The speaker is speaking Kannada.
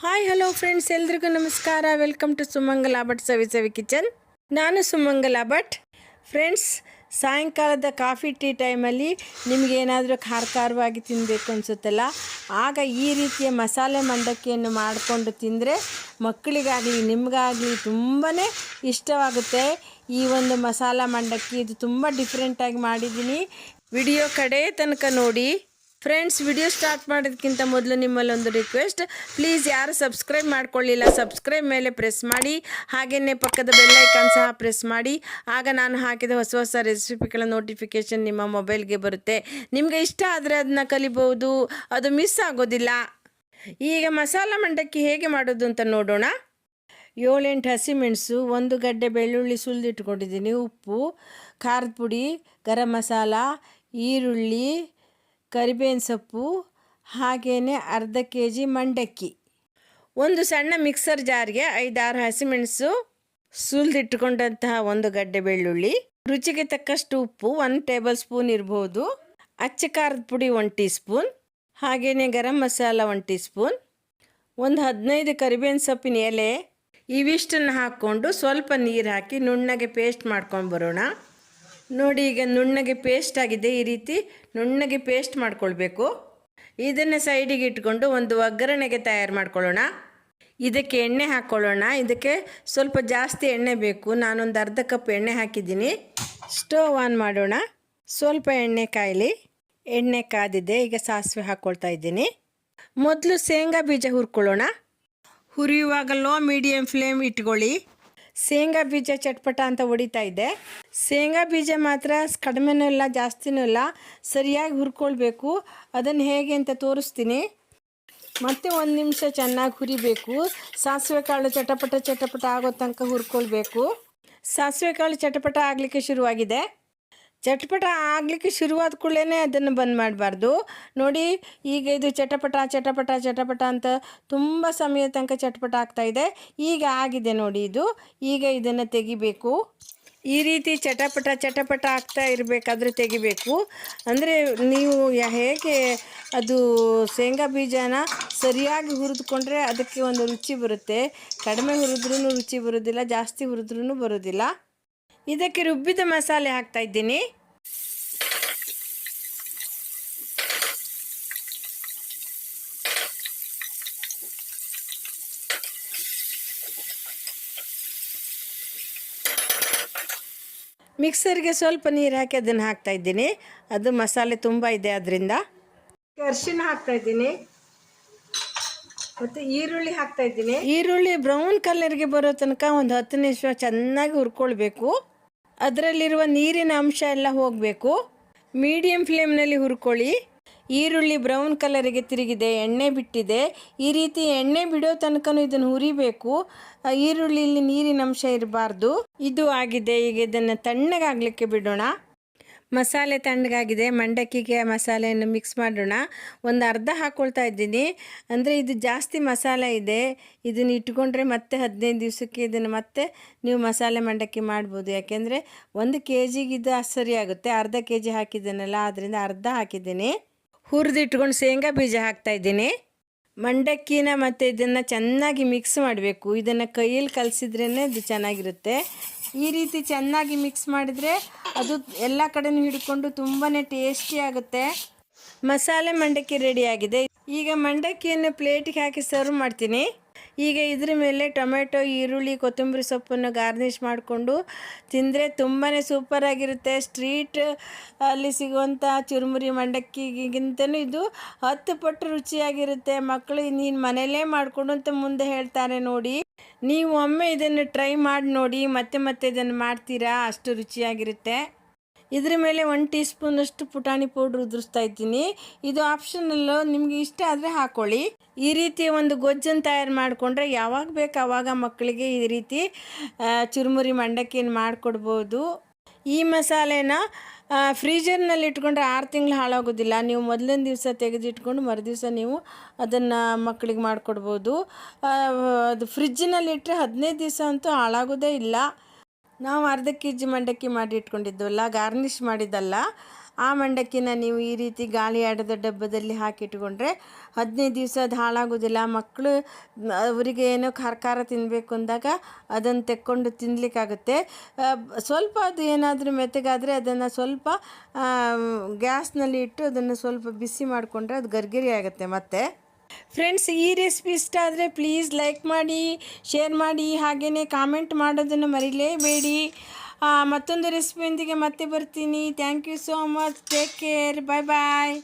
ಹಾಯ್ ಹಲೋ ಫ್ರೆಂಡ್ಸ್ ಎಲ್ರಿಗೂ ನಮಸ್ಕಾರ. Welcome to Sumangala Bhat Savi Savi kitchen ನಾನು ಸುಮಂಗಲ ಭಟ್ ಫ್ರೆಂಡ್ಸ್ ಸಾಯಂಕಾಲದ ಕಾಫಿ ಟೀ ಟೈಮಲ್ಲಿ ನಿಮಗೇನಾದರೂ ಖಾರ ಖಾರವಾಗಿ ತಿನ್ನಬೇಕು ಅನಿಸುತ್ತಲ್ಲ, ಆಗ ಈ ರೀತಿಯ ಮಸಾಲೆ ಮಂಡಕ್ಕಿಯನ್ನು ಮಾಡಿಕೊಂಡು ತಿಂದರೆ ಮಕ್ಕಳಿಗಾಗಲಿ, ನಿಮಗಾಗಲಿ ತುಂಬಾ ಇಷ್ಟವಾಗುತ್ತೆ. ಈ ಒಂದು ಮಸಾಲ ಮಂಡಕ್ಕಿ, ಇದು ತುಂಬ ಡಿಫ್ರೆಂಟಾಗಿ ಮಾಡಿದ್ದೀನಿ. ವಿಡಿಯೋ ಕಡೆ ತನಕ ನೋಡಿ. ಫ್ರೆಂಡ್ಸ್ ವಿಡಿಯೋ ಸ್ಟಾರ್ಟ್ ಮಾಡೋದಕ್ಕಿಂತ ಮೊದಲು ನಿಮ್ಮಲ್ಲಿ ಒಂದು ರಿಕ್ವೆಸ್ಟ್ ಪ್ಲೀಸ್ ಯಾರು ಸಬ್ಸ್ಕ್ರೈಬ್ ಮಾಡ್ಕೊಳ್ಳಿಲ್ಲ ಸಬ್ಸ್ಕ್ರೈಬ್ ಮೇಲೆ ಪ್ರೆಸ್ ಮಾಡಿ. ಹಾಗೆಯೇ ಪಕ್ಕದ ಬೆಲ್ಲೈಕಾನ್ ಸಹ ಪ್ರೆಸ್ ಮಾಡಿ. ಆಗ ನಾನು ಹಾಕಿದ ಹೊಸ ಹೊಸ ರೆಸಿಪಿಗಳ ನೋಟಿಫಿಕೇಷನ್ ನಿಮ್ಮ ಮೊಬೈಲ್ಗೆ ಬರುತ್ತೆ. ನಿಮಗೆ ಇಷ್ಟ ಆದರೆ ಅದನ್ನ ಕಲಿಬಹುದು. ಅದು ಮಿಸ್ ಆಗೋದಿಲ್ಲ. ಈಗ ಮಸಾಲ ಮಂಡಕ್ಕಿ ಹೇಗೆ ಮಾಡೋದು ಅಂತ ನೋಡೋಣ. ಏಳೆಂಟು ಹಸಿಮೆಣಸು ಒಂದು ಗಡ್ಡೆ ಬೆಳ್ಳುಳ್ಳಿ ಸುಲಿದಿಟ್ಕೊಂಡಿದ್ದೀನಿ, ಉಪ್ಪು, ಖಾರದ ಪುಡಿ, ಗರಂ ಮಸಾಲ, ಈರುಳ್ಳಿ ಕರಿಬೇವಿನ ಸೊಪ್ಪು ಹಾಗೆಯೇ ಅರ್ಧ ಕೆ ಜಿ ಮಂಡಕ್ಕಿ. ಒಂದು ಸಣ್ಣ ಮಿಕ್ಸರ್ ಜಾರ್ಗೆ ಐದಾರು ಹಸಿಮೆಣಸು, ಸುಲಿದಿಟ್ಟುಕೊಂಡಂತಹ ಒಂದು ಗಡ್ಡೆ ಬೆಳ್ಳುಳ್ಳಿ, ರುಚಿಗೆ ತಕ್ಕಷ್ಟು ಉಪ್ಪು, ಒಂದು ಟೇಬಲ್ ಸ್ಪೂನ್ ಇರ್ಬೋದು, ಅಚ್ಚ ಖಾರದ ಪುಡಿ ಒನ್ ಟೀ ಸ್ಪೂನ್ ಹಾಗೆಯೇ garam masala one teaspoon ಒಂದು ಹದಿನೈದು ಕರಿಬೇವಿನ ಸೊಪ್ಪಿನ ಎಲೆ, ಇವಿಷ್ಟನ್ನು ಹಾಕ್ಕೊಂಡು ಸ್ವಲ್ಪ ನೀರು ಹಾಕಿ ನುಣ್ಣಗೆ ಪೇಸ್ಟ್ ಮಾಡ್ಕೊಂಡು ಬರೋಣ. ನೋಡಿ ಈಗ ನುಣ್ಣಗೆ ಪೇಸ್ಟ್ ಆಗಿದೆ ಈ ರೀತಿ ನುಣ್ಣಗೆ ಪೇಸ್ಟ್ ಮಾಡ್ಕೊಳ್ಬೇಕು. ಇದನ್ನು ಸೈಡಿಗೆ ಇಟ್ಕೊಂಡು ಒಂದು ಒಗ್ಗರಣೆಗೆ ತಯಾರು ಮಾಡ್ಕೊಳ್ಳೋಣ. ಇದಕ್ಕೆ ಎಣ್ಣೆ ಹಾಕ್ಕೊಳ್ಳೋಣ. ಇದಕ್ಕೆ ಸ್ವಲ್ಪ ಜಾಸ್ತಿ ಎಣ್ಣೆ ಬೇಕು. ನಾನೊಂದು ಅರ್ಧ ಕಪ್ ಎಣ್ಣೆ ಹಾಕಿದ್ದೀನಿ. ಸ್ಟೋವ್ ಆನ್ ಮಾಡೋಣ. ಸ್ವಲ್ಪ ಎಣ್ಣೆ ಕಾಯಲಿ. ಎಣ್ಣೆ ಕಾದಿದೆ. ಈಗ ಸಾಸಿವೆ ಹಾಕ್ಕೊಳ್ತಾ ಇದ್ದೀನಿ. ಮೊದಲು ಶೇಂಗಾ ಬೀಜ ಹುರ್ಕೊಳ್ಳೋಣ. ಹುರಿಯುವಾಗ ಲೋ ಮೀಡಿಯಮ್ ಫ್ಲೇಮ್ ಇಟ್ಕೊಳ್ಳಿ. ಶೇಂಗಾ ಬೀಜ ಚಟ್ಪಟ ಅಂತ ಹೊಡಿತಾ ಇದೆ. ಶೇಂಗಾ ಬೀಜ ಮಾತ್ರ ಕಡಿಮೆನೂ ಇಲ್ಲ, ಜಾಸ್ತಿನೂ ಇಲ್ಲ. ಸರಿಯಾಗಿ ಹುರ್ಕೊಳ್ಬೇಕು. ಅದನ್ನು ಹೇಗೆ ಅಂತ ತೋರಿಸ್ತೀನಿ. ಮತ್ತೆ ಒಂದು ನಿಮಿಷ ಚೆನ್ನಾಗಿ ಹುರಿಬೇಕು. ಸಾಸಿವೆ ಕಾಳು ಚಟಪಟ ಚಟಪಟ ಆಗೋ ತನಕ ಹುರ್ಕೊಳ್ಬೇಕು. ಸಾಸಿವೆ ಕಾಳು ಚಟಪಟ ಆಗಲಿಕ್ಕೆ ಶುರುವಾಗಿದೆ. ಚಟಪಟ ಆಗಲಿಕ್ಕೆ ಶುರುವಾದ ಕೂಡಲೇ ಅದನ್ನು ಬಂದ್ ಮಾಡಬಾರ್ದು. ನೋಡಿ, ಈಗ ಇದು ಚಟಪಟ ಚಟಪಟ ಚಟಪಟ ಅಂತ ತುಂಬ ಸಮಯ ತನಕ ಚಟಪಟ ಆಗ್ತಾ ಇದೆ. ಈಗ ಆಗಿದೆ ನೋಡಿ ಇದು. ಈಗ ಇದನ್ನು ತೆಗಿಬೇಕು. ಈ ರೀತಿ ಚಟಪಟ ಚಟಪಟ ಆಗ್ತಾ ಇರಬೇಕಾದ್ರೆ ತೆಗಿಬೇಕು. ಅಂದರೆ ನೀವು ಹೇಗೆ ಅದು ಶೇಂಗಾ ಬೀಜನ ಸರಿಯಾಗಿ ಹುರಿದುಕೊಂಡ್ರೆ ಅದಕ್ಕೆ ಒಂದು ರುಚಿ ಬರುತ್ತೆ. ಕಡಿಮೆ ಹುರಿದ್ರೂ ರುಚಿ ಬರೋದಿಲ್ಲ, ಜಾಸ್ತಿ ಹುರಿದ್ರೂ ಬರೋದಿಲ್ಲ. ಇದಕ್ಕೆ ರುಬ್ಬಿದ ಮಸಾಲೆ ಹಾಕ್ತಾ ಇದ್ದೀನಿ. ಮಿಕ್ಸರ್ಗೆ ಸ್ವಲ್ಪ ನೀರು ಹಾಕಿ ಅದನ್ನು ಹಾಕ್ತಾ ಇದ್ದೀನಿ. ಅದು ಮಸಾಲೆ ತುಂಬ ಇದೆ ಅದರಿಂದ ಅರ್ಶಿನ ಹಾಕ್ತಾ ಇದ್ದೀನಿ. ಮತ್ತು ಈರುಳ್ಳಿ ಹಾಕ್ತಾ ಇದ್ದೀನಿ. ಈರುಳ್ಳಿ ಬ್ರೌನ್ ಕಲರ್ಗೆ ಬರೋ ತನಕ ಒಂದು ಹತ್ತು ನಿಮಿಷ ಚೆನ್ನಾಗಿ ಹುರ್ಕೊಳ್ಬೇಕು. ಅದರಲ್ಲಿರುವ ನೀರಿನ ಅಂಶ ಎಲ್ಲ ಹೋಗಬೇಕು. ಮೀಡಿಯಮ್ ಫ್ಲೇಮ್ನಲ್ಲಿ ಹುರ್ಕೊಳ್ಳಿ. ಈರುಳ್ಳಿ ಬ್ರೌನ್ ಕಲರಿಗೆ ತಿರುಗಿದೆ, ಎಣ್ಣೆ ಬಿಟ್ಟಿದೆ. ಈ ರೀತಿ ಎಣ್ಣೆ ಬಿಡೋ ತನಕನೂ ಇದನ್ನು ಹುರಿಬೇಕು. ಈರುಳ್ಳಿಯಲ್ಲಿ ನೀರಿನ ಅಂಶ ಇರಬಾರ್ದು. ಇದು ಆಗಿದೆ. ಈಗ ಇದನ್ನು ತಣ್ಣಗಾಗಲಿಕ್ಕೆ ಬಿಡೋಣ. ಮಸಾಲೆ ತಣ್ಣಗಾಗಿದೆ, ಮಂಡಕ್ಕಿಗೆ ಮಸಾಲೆಯನ್ನು ಮಿಕ್ಸ್ ಮಾಡೋಣ. ಒಂದು ಅರ್ಧ ಹಾಕ್ಕೊಳ್ತಾ ಇದ್ದೀನಿ. ಅಂದರೆ ಇದು ಜಾಸ್ತಿ ಮಸಾಲೆ ಇದೆ. ಇದನ್ನು ಇಟ್ಕೊಂಡ್ರೆ ಮತ್ತೆ ಹದಿನೈದು ದಿವಸಕ್ಕೆ ಇದನ್ನು ಮತ್ತೆ ನೀವು ಮಸಾಲೆ ಮಂಡಕ್ಕಿ ಮಾಡ್ಬೋದು. ಯಾಕೆಂದರೆ ಒಂದು ಕೆ ಜಿಗೆ ಇದು ಸರಿಯಾಗುತ್ತೆ ಅರ್ಧ ಕೆ ಜಿ ಹಾಕಿದ್ದೀನಲ್ಲ ಅದರಿಂದ ಅರ್ಧ ಹಾಕಿದ್ದೀನಿ. ಹುರಿದಿಟ್ಕೊಂಡು ಶೇಂಗಾ ಬೀಜ ಹಾಕ್ತಾಯಿದ್ದೀನಿ ಮಂಡಕ್ಕಿನ ಮತ್ತು ಇದನ್ನು ಚೆನ್ನಾಗಿ ಮಿಕ್ಸ್ ಮಾಡಬೇಕು. ಇದನ್ನು ಕೈಯಲ್ಲಿ ಕಲಸಿದ್ರೇ ಇದು ಚೆನ್ನಾಗಿರುತ್ತೆ. ಈ ರೀತಿ ಚೆನ್ನಾಗಿ ಮಿಕ್ಸ್ ಮಾಡಿದರೆ ಅದು ಎಲ್ಲ ಕಡೆನೂ ಹಿಡ್ಕೊಂಡು ತುಂಬಾ ಟೇಸ್ಟಿ ಆಗುತ್ತೆ. ಮಸಾಲೆ ಮಂಡಕ್ಕಿ ರೆಡಿಯಾಗಿದೆ ಈಗ ಮಂಡಕ್ಕಿಯನ್ನು ಪ್ಲೇಟಿಗೆ ಹಾಕಿ ಸರ್ವ್ ಮಾಡ್ತೀನಿ. ಈಗ ಇದ್ರ ಮೇಲೆ ಟೊಮೆಟೊ, ಈರುಳ್ಳಿ, ಕೊತ್ತಂಬರಿ ಸೊಪ್ಪನ್ನು ಗಾರ್ನಿಷ್ ಮಾಡಿಕೊಂಡು ತಿಂದರೆ ತುಂಬಾ ಸೂಪರಾಗಿರುತ್ತೆ ಸ್ಟ್ರೀಟ್ ಅಲ್ಲಿ ಸಿಗುವಂಥ ಚುರುಮುರಿ ಮಂಡಕ್ಕಿಗಿಂತನೂ ಇದು ಹತ್ತು ಪಟ್ಟು ರುಚಿಯಾಗಿರುತ್ತೆ. ಮಕ್ಕಳು ನೀನು ಮನೆಯಲ್ಲೇ ಮಾಡಿಕೊಂಡು ಅಂತ ಮುಂದೆ ಹೇಳ್ತಾರೆ ನೋಡಿ. ನೀವು ಒಮ್ಮೆ ಇದನ್ನು ಟ್ರೈ ಮಾಡಿ ನೋಡಿ, ಮತ್ತೆ ಮತ್ತೆ ಇದನ್ನು ಮಾಡ್ತೀರಾ? ಅಷ್ಟು ರುಚಿಯಾಗಿರುತ್ತೆ. ಇದ್ರ ಮೇಲೆ ಒನ್ ಟೀ ಸ್ಪೂನಷ್ಟು ಪುಟಾಣಿ ಪೌಡ್ರ್ ಉದುರಿಸ್ತಾ ಇದ್ದೀನಿ. ಇದು ಆಪ್ಷನಲ್ಲು ನಿಮಗೆ ಇಷ್ಟ ಆದರೆ ಹಾಕ್ಕೊಳ್ಳಿ ಈ ರೀತಿ ಒಂದು ಗೊಜ್ಜನ್ನು ತಯಾರು ಮಾಡಿಕೊಂಡ್ರೆ ಯಾವಾಗ ಬೇಕು ಆವಾಗ ಮಕ್ಕಳಿಗೆ ಈ ರೀತಿ ಚುರುಮುರಿ ಮಂಡಕ್ಕಿನ ಮಾಡಿಕೊಡ್ಬೋದು. ಈ ಮಸಾಲೆನ ಫ್ರೀಜರ್ನಲ್ಲಿ ಇಟ್ಕೊಂಡ್ರೆ ಆರು ತಿಂಗಳು ಹಾಳಾಗೋದಿಲ್ಲ. ನೀವು ಮೊದಲನೇ ದಿವಸ ತೆಗೆದಿಟ್ಕೊಂಡು ಮರುದಿವಸ ನೀವು ಅದನ್ನು ಮಕ್ಕಳಿಗೆ ಮಾಡಿಕೊಡ್ಬೋದು. ಅದು ಫ್ರಿಜ್ಜಿನಲ್ಲಿ ಇಟ್ಟರೆ ಹದಿನೈದು ದಿವಸ ಅಂತೂ ಹಾಳಾಗೋದೇ ಇಲ್ಲ. ನಾವು ಅರ್ಧ ಕೆ ಜಿ ಮಂಡಕ್ಕಿ ಮಾಡಿ ಇಟ್ಕೊಂಡಿದ್ದವಲ್ಲ, ಗಾರ್ನಿಷ್ ಮಾಡಿದ್ದಲ್ಲ. ಆ ಮಂಡಕ್ಕಿನ ನೀವು ಈ ರೀತಿ ಗಾಳಿ ಆಡದ ಡಬ್ಬದಲ್ಲಿ ಹಾಕಿಟ್ಕೊಂಡ್ರೆ ಹದಿನೈದು ದಿವಸ ಅದು ಹಾಳಾಗೋದಿಲ್ಲ ಮಕ್ಕಳು ಅವರಿಗೆ ಏನೋ ಖಾರ ಖಾರ ತಿನ್ನಬೇಕು ಅಂದಾಗ ಅದನ್ನು ತೆಕ್ಕೊಂಡು ತಿನ್ನಲಿಕ್ಕಾಗುತ್ತೆ ಸ್ವಲ್ಪ ಅದು ಏನಾದರೂ ಮೆತ್ತಗಾದರೆ ಅದನ್ನು ಸ್ವಲ್ಪ ಗ್ಯಾಸ್ನಲ್ಲಿ ಇಟ್ಟು ಅದನ್ನು ಸ್ವಲ್ಪ ಬಿಸಿ ಮಾಡಿಕೊಂಡ್ರೆ ಅದು ಗರ್ಗರಿ ಆಗುತ್ತೆ ಮತ್ತೆ. ಫ್ರೆಂಡ್ಸ್ ಈ ರೆಸಿಪಿ ಇಷ್ಟ ಆದರೆ ಪ್ಲೀಸ್ ಲೈಕ್ ಮಾಡಿ ಶೇರ್ ಮಾಡಿ ಹಾಗೆಯೇ ಕಾಮೆಂಟ್ ಮಾಡೋದನ್ನು ಮರಿಲೇಬೇಡಿ. ಮತ್ತೊಂದು ರೆಸಿಪಿಯೊಂದಿಗೆ ಮತ್ತೆ ಬರ್ತೀನಿ. Thank you so much take care bye bye